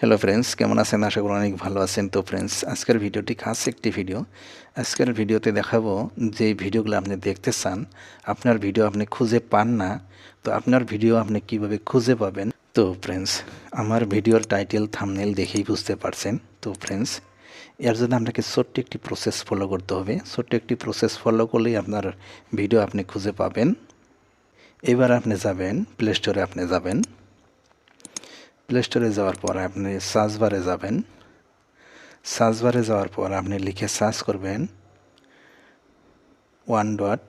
Hello friends কেমন আছেন? আশা করি অনেক ভালো আছেন। তো ফ্রেন্ডস আজকের ভিডিওটি খাস একটি ভিডিও। আজকের ভিডিওতে দেখাবো যে ভিডিওগুলো আপনি দেখতে চান, আপনার ভিডিও আপনি খুঁজে পান না, তো আপনার ভিডিও আপনি কীভাবে খুঁজে পাবেন? তো ফ্রেন্ডস আমার ভিডিওর টাইটেল থামনেল দেখেই বুঝতে পারছেন। তো ফ্রেন্ডস এর জন্য আপনাকে ছোট্ট একটি প্রসেস ফলো করতে হবে। ছোট্ট একটি প্রসেস ফলো করলেই আপনার ভিডিও আপনি খুঁজে পাবেন। এবার আপনি যাবেন প্লে স্টোরে আপনি যাবেন। প্লে স্টোরে যাওয়ার পর আপনি সার্চ বারে যাবেন। সার্চ বারে যাওয়ার পর আপনি লিখে সার্চ করবেন one dot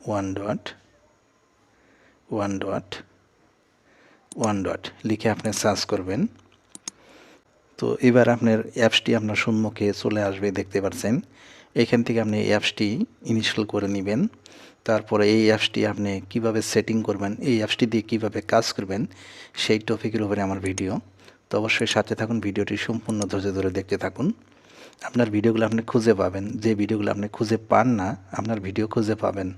one dot one dot one dot লিখে আপনি সার্চ করবেন। তো এবার আপনার অ্যাপসটি আপনার সম্মুখে চলে আসবে, দেখতে পাচ্ছেন। এখান থেকে আপনি অ্যাপসটি ইনস্টল করে নেবেন। তারপরে এই অ্যাপসটি আপনি কীভাবে সেটিং করবেন, এই অ্যাপসটি দিয়ে কীভাবে কাজ করবেন, সেই টপিকের উপরে আমার ভিডিও। তো অবশ্যই সাথে থাকুন, ভিডিওটি সম্পূর্ণ ধৈর্য ধরে দেখতে থাকুন। আপনার ভিডিওগুলো আপনি খুঁজে পাবেন। যে ভিডিওগুলো আপনি খুঁজে পান না, আপনার ভিডিও খুঁজে পাবেন।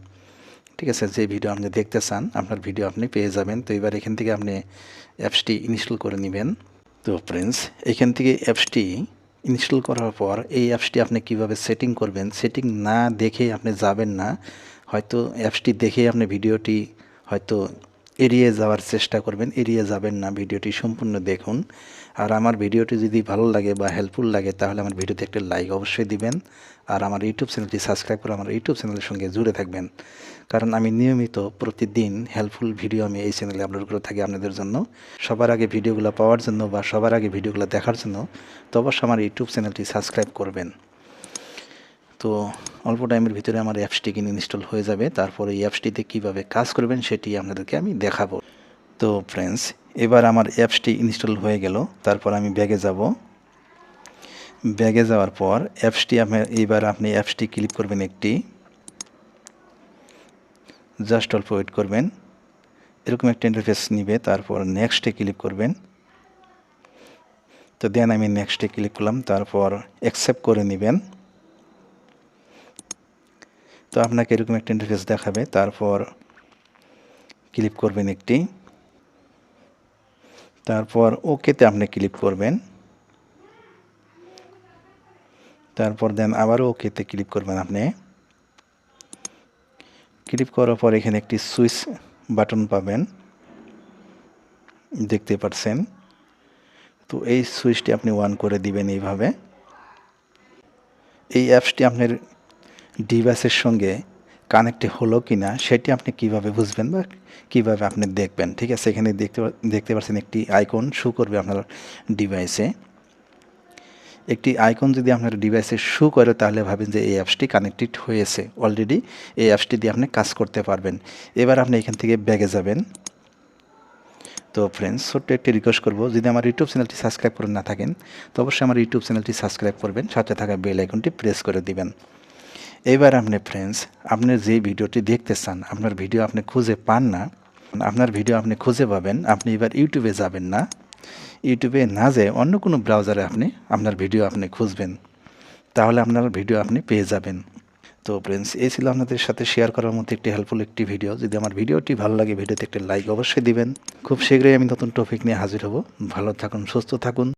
ঠিক আছে, যে ভিডিও আপনি দেখতে চান, আপনার ভিডিও আপনি পেয়ে যাবেন। তো এবার এখান থেকে আপনি অ্যাপসটি ইনস্টল করে নেবেন। তো ফ্রেন্ডস এখান থেকে অ্যাপসটি ইনস্টল করার পর এই অ্যাপসটি আপনি কীভাবে সেটিং করবেন সেটিং না দেখে আপনি যাবেন না। হয়তো অ্যাপসটি দেখে আপনি ভিডিওটি হয়তো এড়িয়ে যাওয়ার চেষ্টা করবেন, এড়িয়ে যাবেন না ভিডিওটি সম্পূর্ণ দেখুন। আর আমার ভিডিওটি যদি ভালো লাগে বা হেল্পফুল লাগে, তাহলে আমার ভিডিওতে একটা লাইক অবশ্যই দিবেন। আর আমার ইউটিউব চ্যানেলটি সাবস্ক্রাইব করে আমার ইউটিউব চ্যানেলের সঙ্গে জুড়ে থাকবেন। কারণ আমি নিয়মিত প্রতিদিন হেল্পফুল ভিডিও আমি এই চ্যানেলে আপলোড করে থাকি আপনাদের জন্য। সবার আগে ভিডিওগুলো পাওয়ার জন্য বা সবার আগে ভিডিওগুলো দেখার জন্য, তো অবশ্যই আমার ইউটিউব চ্যানেলটি সাবস্ক্রাইব করবেন। তো অল্প টাইমের ভিতরে আমার অ্যাপসটি কিনে ইনস্টল হয়ে যাবে। তারপরে এই অ্যাপসটিতে কীভাবে কাজ করবেন সেটি আপনাদেরকে আমি দেখাবো। তো ফ্রেন্ডস এবার আমার অ্যাপসটি ইনস্টল হয়ে গেল। তারপর আমি ব্যাগে যাব। ব্যাগে যাওয়ার পর অ্যাপসটি আপনি, এইবার আপনি অ্যাপসটি ক্লিক করবেন একটি। জাস্ট অল্প ওয়েট করবেন। এরকম একটা ইন্টারফেস নিবে, তারপর নেক্সটে ক্লিক করবেন। তো দেন আমি নেক্সটে ক্লিক করলাম, তারপর অ্যাকসেপ্ট করে নেবেন। তো আপনাকে এরকম একটা ইন্টারফেস দেখাবে। তারপর ক্লিক করবেন একটি। তারপর ওকেতে আপনি ক্লিক করবেন। তারপর দেন আবারও ওকেতে ক্লিক করবেন আপনি। ক্লিক করার পর এখানে একটি সুইচ বাটন পাবেন। দেখতে পাচ্ছেন। তো এই সুইচটি আপনি অন করে দিবেন এইভাবে। এই অ্যাপসটি আপনার ডিভাইসের সঙ্গে কানেক্ট হলো কি না সেটি আপনি কীভাবে বুঝবেন বা কীভাবে আপনি দেখবেন? ঠিক আছে, এখানে দেখতে দেখতে পাচ্ছেন একটি আইকন শু করবে আপনার ডিভাইসে একটি আইকন যদি আপনার ডিভাইসে শু করে তাহলে ভাবেন যে এই অ্যাপসটি কানেক্টেড হয়েছে। অলরেডি এই অ্যাপসটি দিয়ে আপনি কাজ করতে পারবেন। এবার আপনি এখান থেকে ব্যাগে যাবেন। তো ফ্রেন্ডস ছোট্ট একটি রিকোয়েস্ট করব। যদি আমার ইউটিউব চ্যানেলটি সাবস্ক্রাইব করে না থাকেন, তো অবশ্যই আমার ইউটিউব চ্যানেলটি সাবস্ক্রাইব করবেন। সাথে থাকা বেল আইকনটি প্রেস করে দিবেন। এবার আপনি ফ্রেন্ডস আপনি যে ভিডিওটি দেখতে চান, আপনার ভিডিও আপনি খুঁজে পান না, আপনার ভিডিও আপনি খুঁজে পাবেন, আপনি এবার ইউটিউবে যাবেন না। ইউটিউবে না যেয়ে অন্য কোনো ব্রাউজারে আপনি আপনার ভিডিও আপনি খুঁজবেন। তাহলে আপনার ভিডিও আপনি পেয়ে যাবেন। তো ফ্রেন্ডস এই ছিল আপনাদের সাথে শেয়ার করার মতো একটি হেল্পফুল একটি ভিডিও যদি আমার ভিডিওটি ভালো লাগে ভিডিওতে একটি লাইক অবশ্যই দিবেন। খুব শীঘ্রই আমি নতুন টপিক নিয়ে হাজির হব। ভালো থাকুন, সুস্থ থাকুন।